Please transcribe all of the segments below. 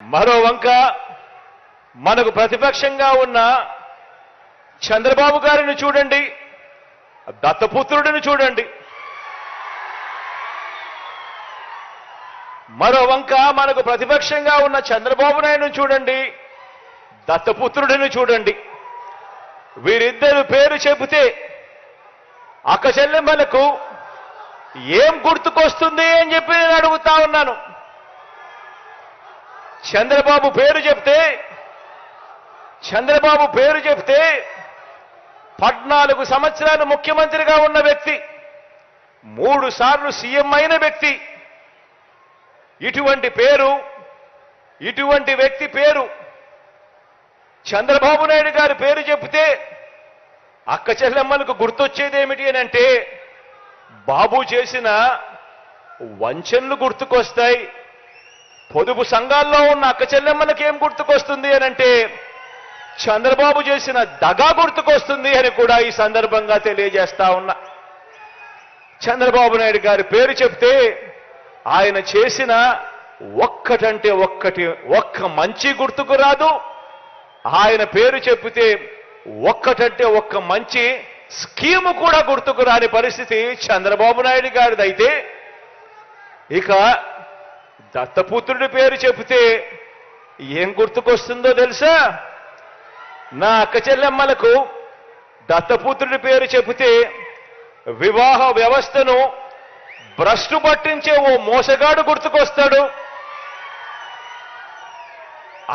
మరో వంక మనకు ప్రతిపక్షంగా ఉన్న చంద్రబాబు గారిని చూడండి దత్తపుత్రుడిని చూడండి. మరో వంక మనకు ప్రతిపక్షంగా ఉన్న చంద్రబాబు నాయుడుని చూడండి దత్తపుత్రుడిని చూడండి. వీరిద్దరు పేరు చెబితే అక్క చెల్లెమ్మలకు ఏం గుర్తుకొస్తుంది అని చెప్పి నేను అడుగుతా ఉన్నాను. చంద్రబాబు పేరు చెప్తే చంద్రబాబు పేరు చెప్తే పద్నాలుగు సంవత్సరాలు ముఖ్యమంత్రిగా ఉన్న వ్యక్తి మూడు సార్లు సీఎం అయిన వ్యక్తి. ఇటువంటి పేరు ఇటువంటి వ్యక్తి పేరు చంద్రబాబు నాయుడు గారి పేరు చెప్తే అక్క చెల్లెమ్మలకు గుర్తొచ్చేది ఏమిటి అని అంటే బాబు చేసిన వంచనలు గుర్తుకొస్తాయి. పొదుపు సంఘాల్లో ఉన్న అక్క చెల్లెమ్మలకి ఏం గుర్తుకొస్తుంది అనంటే చంద్రబాబు చేసిన దగా గుర్తుకొస్తుంది అని కూడా ఈ సందర్భంగా తెలియజేస్తా ఉన్నా. చంద్రబాబు నాయుడు గారి పేరు చెప్తే ఆయన చేసిన ఒక్కటంటే ఒక్కటి ఒక్క మంచి గుర్తుకు రాదు. ఆయన పేరు చెప్తే ఒక్కటంటే ఒక్క మంచి స్కీము కూడా గుర్తుకు రాని పరిస్థితి చంద్రబాబు నాయుడు గారిదైతే. ఇక దత్తపుత్రుడి పేరు చెబితే ఏం గుర్తుకొస్తుందో తెలుసా? నా అక్క చెల్లెమ్మలకు దత్తపుత్రుడి పేరు చెబితే వివాహ వ్యవస్థను భ్రష్టు పట్టించే ఓ మోసగాడు గుర్తుకొస్తాడు.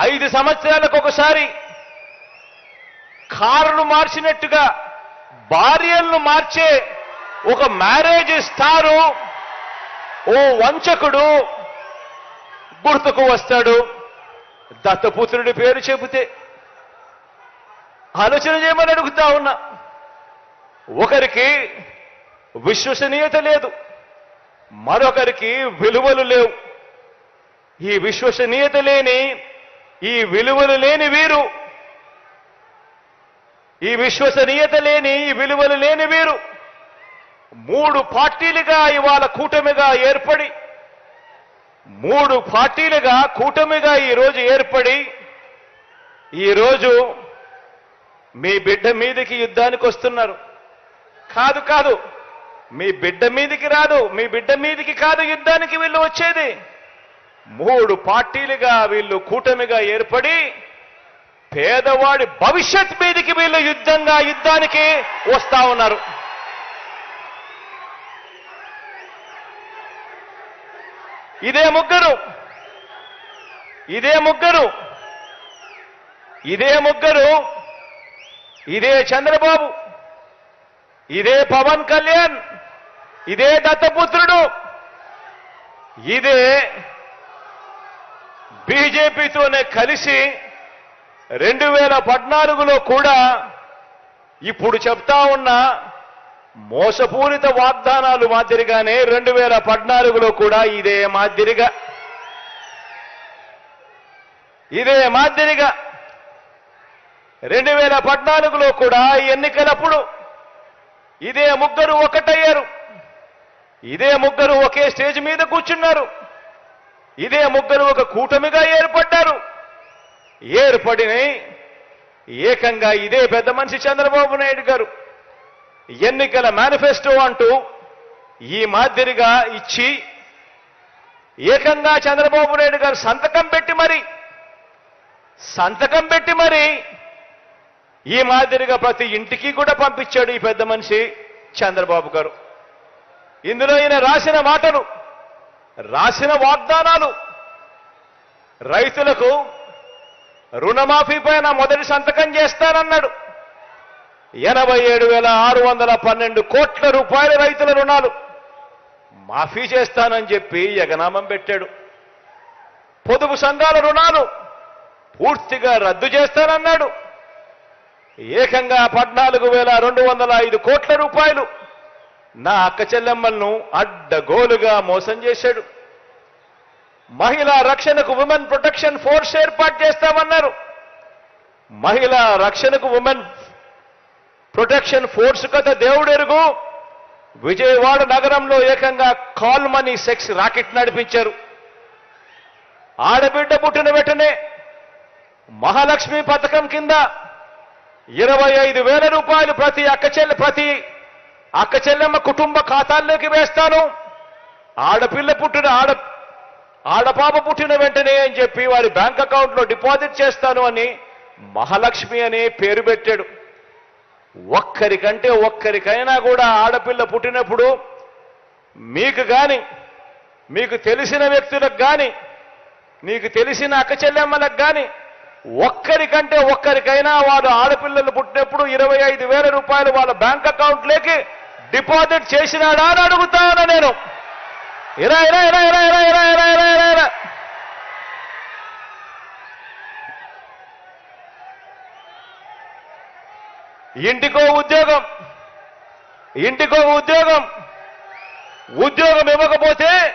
ఐదు సంవత్సరాలకు ఒకసారి కారును మార్చినట్టుగా భార్యలను మార్చే ఒక మ్యారేజ్ స్టారు ఓ వంచకుడు గుర్తుకు వస్తాడు. దత్తపుత్రుడి పేరు చెబితే ఆలోచన చేయమని అడుగుతా ఉన్నా. ఒకరికి విశ్వసనీయత లేదు మరొకరికి విలువలు లేవు. ఈ విశ్వసనీయత లేని ఈ విలువలు లేని వీరు ఈ విశ్వసనీయత లేని ఈ విలువలు లేని వీరు మూడు పార్టీలుగా ఇవాళ కూటమిగా ఏర్పడి మూడు పార్టీలుగా కూటమిగా ఈరోజు ఏర్పడి ఈరోజు మీ బిడ్డ మీదకి యుద్ధానికి వస్తున్నారు. కాదు కాదు. మీ బిడ్డ మీదికి రాదు మీ బిడ్డ మీదికి కాదు యుద్ధానికి వీళ్ళు వచ్చేది. మూడు పార్టీలుగా వీళ్ళు కూటమిగా ఏర్పడి పేదవాడి భవిష్యత్ మీదికి వీళ్ళు యుద్ధంగా యుద్ధానికి వస్తా ఉన్నారు. ఇదే ముగ్గురు. ఇదే ముగ్గురు. ఇదే ముగ్గురు. ఇదే చంద్రబాబు. ఇదే పవన్ కళ్యాణ్. ఇదే దత్తపుత్రుడు. ఇదే బీజేపీతోనే కలిసి రెండు వేల పద్నాలుగులో కూడా ఇప్పుడు చెప్తా ఉన్న మోసపూరిత వాగ్దానాలు మాదిరిగానే రెండు వేల పద్నాలుగులో కూడా ఇదే మాదిరిగా. ఇదే మాదిరిగా. రెండు వేల పద్నాలుగులో కూడా ఈ ఎన్నికలప్పుడు ఇదే ముగ్గురు ఒకటయ్యారు. ఇదే ముగ్గురు ఒకే స్టేజ్ మీద కూర్చున్నారు. ఇదే ముగ్గురు ఒక కూటమిగా ఏర్పడ్డారు. ఏర్పడిన ఏకంగా ఇదే పెద్ద మనిషి చంద్రబాబు నాయుడు గారు. ఎన్నికల మేనిఫెస్టో అంటూ ఈ మాదిరిగా ఇచ్చి ఏకంగా చంద్రబాబు నాయుడు గారు సంతకం పెట్టి మరి సంతకం పెట్టి మరి ఈ మాదిరిగా ప్రతి ఇంటికి కూడా పంపించాడు ఈ పెద్ద మనిషి చంద్రబాబు గారు. ఇందులో ఈయన రాసిన మాటలు రాసిన వాగ్దానాలు రైతులకు రుణమాఫీ పైన మొదటి సంతకం చేస్తానన్నాడు. ఎనభై ఏడు వేల ఆరు వందల పన్నెండు కోట్ల రూపాయల రైతుల రుణాలు మాఫీ చేస్తానని చెప్పి ఎగనామం పెట్టాడు. పొదుపు సంఘాల రుణాలు పూర్తిగా రద్దు చేస్తానన్నాడు. ఏకంగా పద్నాలుగు వేల రెండు వందల ఐదు కోట్ల రూపాయలు నా అక్క చెల్లెమ్మలను అడ్డగోలుగా మోసం చేశాడు. మహిళా రక్షణకు ఉమెన్ ప్రొటెక్షన్ ఫోర్స్ ఏర్పాటు చేస్తామన్నారు. మహిళా రక్షణకు ఉమెన్ ప్రొటెక్షన్ ఫోర్స్ కదా దేవుడెరుగు. విజయవాడ నగరంలో ఏకంగా కాల్ మనీ సెక్స్ రాకెట్ నడిపించారు. ఆడబిడ్డ పుట్టిన వెంటనే మహాలక్ష్మి పథకం కింద ఇరవై ఐదు వేల రూపాయలు ప్రతి అక్క చెల్లె ప్రతి అక్క చెల్లెమ్మ కుటుంబ ఖాతాల్లోకి వేస్తాను. ఆడపిల్ల పుట్టిన ఆడ ఆడపాప పుట్టిన వెంటనే అని చెప్పి వారి బ్యాంక్ అకౌంట్లో డిపాజిట్ చేస్తాను అని మహాలక్ష్మి అనే పేరు పెట్టాడు. ఒక్కరికంటే ఒక్కరికైనా కూడా ఆడపిల్ల పుట్టినప్పుడు మీకు కానీ మీకు తెలిసిన వ్యక్తులకు కానీ నీకు తెలిసిన అక్క చెల్లెమ్మలకు కానీ ఒక్కరికంటే ఒక్కరికైనా వారు ఆడపిల్లలు పుట్టినప్పుడు ఇరవై ఐదు వేల రూపాయలు వాళ్ళ బ్యాంక్ అకౌంట్లోకి డిపాజిట్ చేసినాడా అని అడుగుతా ఉన్నా నేను ఇరా ఇరా ఇరా ఇరా ఇరా ఇరా ఇరా ఇరా ఇరా. ఇంటికో ఉద్యోగం. ఇంటికో ఉద్యోగం. ఉద్యోగం ఇవ్వకపోతే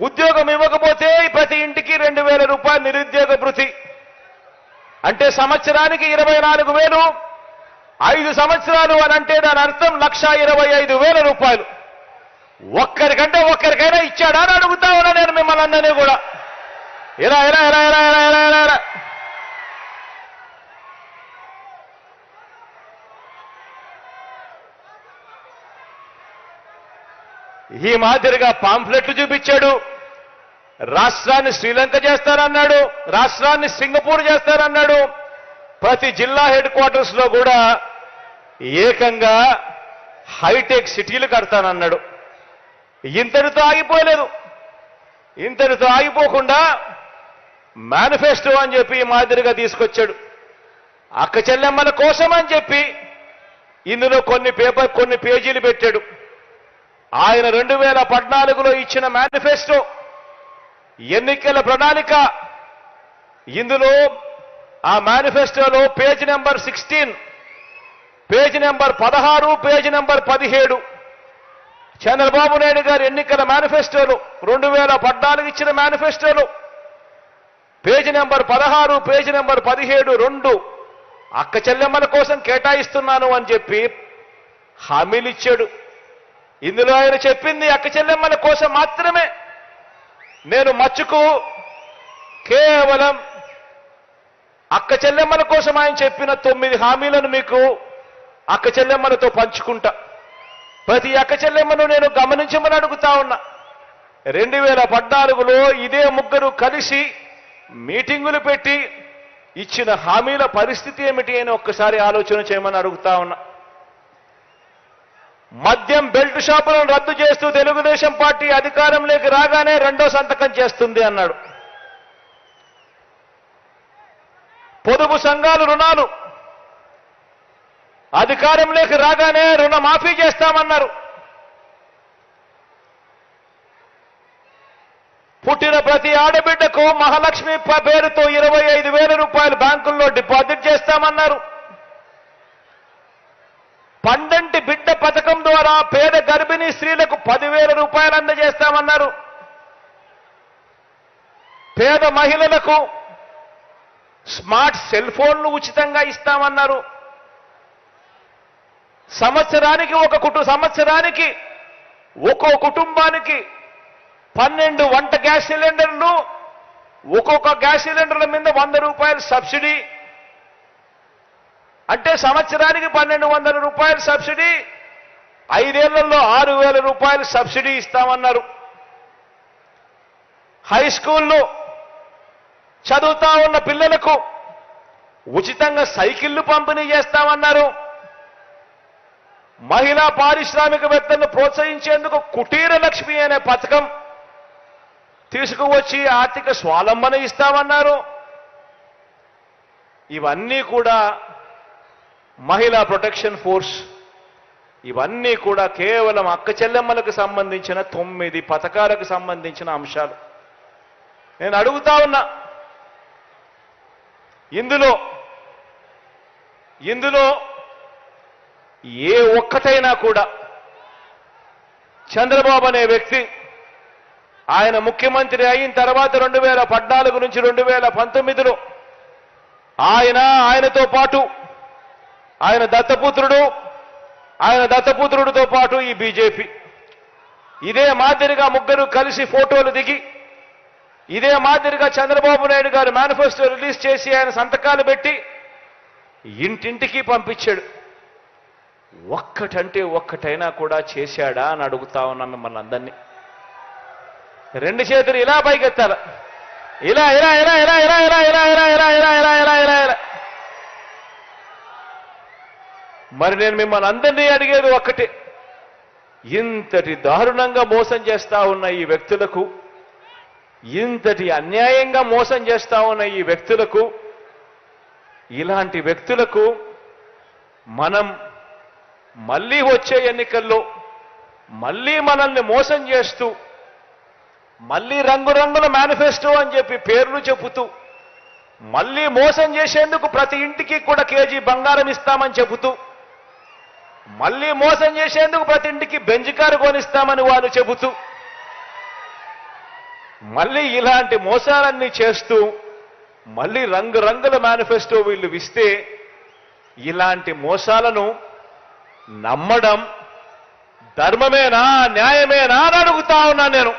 ఉద్యోగం ఇవ్వకపోతే ప్రతి ఇంటికి రెండు వేల రూపాయలు నిరుద్యోగ భృతి. అంటే సంవత్సరానికి ఇరవై నాలుగు వేలు ఐదు సంవత్సరాలు అని అంటే దాని అర్థం లక్ష ఇరవై ఐదు వేల రూపాయలు. ఒక్కరికంటే ఒక్కరికైనా ఇచ్చాడా అని అడుగుతా ఉన్నా నేను మిమ్మల్ని అందరినీ కూడా. ఇలా ఇలా ఇలా ఇలా ఇలా ఇలా ఇలా. ఈ మాదిరిగా పాంఫ్లెట్లు చూపించాడు. రాష్ట్రాన్ని శ్రీలంక చేస్తారన్నాడు. రాష్ట్రాన్ని సింగపూర్ చేస్తారన్నాడు. ప్రతి జిల్లా హెడ్ క్వార్టర్స్లో కూడా ఏకంగా హైటెక్ సిటీలు కడతానన్నాడు. ఇంతటితో ఆగిపోలేదు. ఇంతటితో ఆగిపోకుండా మేనిఫెస్టో అని చెప్పి ఈ మాదిరిగా తీసుకొచ్చాడు. అక్క చెల్లెమ్మల కోసం అని చెప్పి ఇందులో కొన్ని పేపర్ కొన్ని పేజీలు పెట్టాడు. ఆయన రెండు వేల పద్నాలుగులో ఇచ్చిన మేనిఫెస్టో ఎన్నికల ప్రణాళిక. ఇందులో ఆ మేనిఫెస్టోలో page number sixteen page number పదహారు పేజ్ నెంబర్ పదిహేడు. చంద్రబాబు నాయుడు గారి ఎన్నికల మేనిఫెస్టోలు రెండు వేల పద్నాలుగు ఇచ్చిన మేనిఫెస్టోలు పేజ్ నెంబర్ పదహారు పేజ్ నెంబర్ పదిహేడు రెండు. అక్క చెల్లెమ్మల కోసం కేటాయిస్తున్నాను అని చెప్పి హామీలు ఇచ్చాడు. ఇందులో ఆయన చెప్పింది అక్క చెల్లెమ్మల కోసం మాత్రమే. నేను మచ్చుకు కేవలం అక్క చెల్లెమ్మల కోసం ఆయన చెప్పిన తొమ్మిది హామీలను మీకు అక్క చెల్లెమ్మలతో పంచుకుంటా. ప్రతి అక్క చెల్లెమ్మను నేను గమనించమని అడుగుతా ఉన్నా. రెండు వేల పద్నాలుగులో ఇదే ముగ్గురు కలిసి మీటింగులు పెట్టి ఇచ్చిన హామీల పరిస్థితి ఏమిటి అని ఒక్కసారి ఆలోచన చేయమని అడుగుతా ఉన్నా. మద్యం బెల్ట్ షాపులను రద్దు చేస్తూ తెలుగుదేశం పార్టీ అధికారంలోకి రాగానే రెండో సంతకం చేస్తుంది అన్నాడు. పొదుపు సంఘాలు రుణాలు అధికారంలోకి రాగానే రుణమాఫీ చేస్తామన్నారు. పుట్టిన ప్రతి ఆడబిడ్డకు మహాలక్ష్మి పేరుతో ఇరవై ఐదు వేల రూపాయలు బ్యాంకుల్లో డిపాజిట్ చేస్తామన్నారు. పండంటి బిడ్డ పథకం ద్వారా పేద గర్భిణీ స్త్రీలకు పదివేల రూపాయలు అందజేస్తామన్నారు. పేద మహిళలకు స్మార్ట్ సెల్ ఫోన్లు ఉచితంగా ఇస్తామన్నారు. సంవత్సరానికి ఒక కుటు సంవత్సరానికి ఒక్కో కుటుంబానికి పన్నెండు వంట గ్యాస్ సిలిండర్లు ఒక్కొక్క గ్యాస్ సిలిండర్ల మీద వంద రూపాయల సబ్సిడీ. అంటే సంవత్సరానికి పన్నెండు వందల రూపాయల సబ్సిడీ. ఐదేళ్ళలో ఆరు వేల రూపాయలు సబ్సిడీ ఇస్తామన్నారు. హై స్కూల్లో చదువుతా ఉన్న పిల్లలకు ఉచితంగా సైకిళ్ళు పంపిణీ చేస్తామన్నారు. మహిళా పారిశ్రామికవేత్తలను ప్రోత్సహించేందుకు కుటీర లక్ష్మి అనే పథకం తీసుకువచ్చి ఆర్థిక స్వాలంబన ఇస్తామన్నారు. ఇవన్నీ కూడా మహిళా ప్రొటెక్షన్ ఫోర్స్ ఇవన్నీ కూడా కేవలం అక్క చెల్లెమ్మలకు సంబంధించిన తొమ్మిది పథకాలకు సంబంధించిన అంశాలు. నేను అడుగుతా ఉన్నా ఇందులో ఇందులో ఏ ఒక్కటైనా కూడా చంద్రబాబు అనే వ్యక్తి ఆయన ముఖ్యమంత్రి అయిన తర్వాత రెండు వేల పద్నాలుగు నుంచి రెండు వేల పంతొమ్మిదిలో ఆయన ఆయనతో పాటు ఆయన దత్తపుత్రుడు ఆయన దత్తపుత్రుడితో పాటు ఈ బీజేపీ ఇదే మాదిరిగా ముగ్గురు కలిసి ఫోటోలు దిగి ఇదే మాదిరిగా చంద్రబాబు నాయుడు గారు మేనిఫెస్టో రిలీజ్ చేసి ఆయన సంతకాలు పెట్టి ఇంటింటికి పంపించాడు ఒక్కటంటే ఒక్కటైనా కూడా చేశాడా అని అడుగుతా ఉన్నా మిమ్మల్ని అందరినీ రెండు చేతులు ఇలా పైకెత్తాల ఇలా ఇలా ఇలా ఇలా ఇలా ఇలా ఇలా ఇలా ఇలా ఇలా ఇలా ఇలా ఇలా మరి నేను మిమ్మల్ని అందరినీ అడిగేది ఒక్కటే. ఇంతటి దారుణంగా మోసం చేస్తా ఉన్న ఈ వ్యక్తులకు ఇంతటి అన్యాయంగా మోసం చేస్తా ఉన్న ఈ వ్యక్తులకు ఇలాంటి వ్యక్తులకు మనం మళ్ళీ వచ్చే ఎన్నికల్లో మళ్ళీ మనల్ని మోసం చేస్తూ మళ్ళీ రంగురంగుల మేనిఫెస్టో అని చెప్పి పేర్లు చెబుతూ మళ్ళీ మోసం చేసేందుకు ప్రతి ఇంటికి కూడా కేజీ బంగారం ఇస్తామని చెబుతూ మళ్ళీ మోసం చేసేందుకు ప్రతి ఇంటికి బెంజ్ కారు కొనిస్తామని వాళ్ళు చెబుతూ మళ్ళీ ఇలాంటి మోసాలన్నీ చేస్తూ మళ్ళీ రంగురంగుల మేనిఫెస్టో వీళ్ళు ఇస్తే ఇలాంటి మోసాలను నమ్మడం ధర్మమేనా న్యాయమేనా అని అడుగుతా ఉన్నా నేను.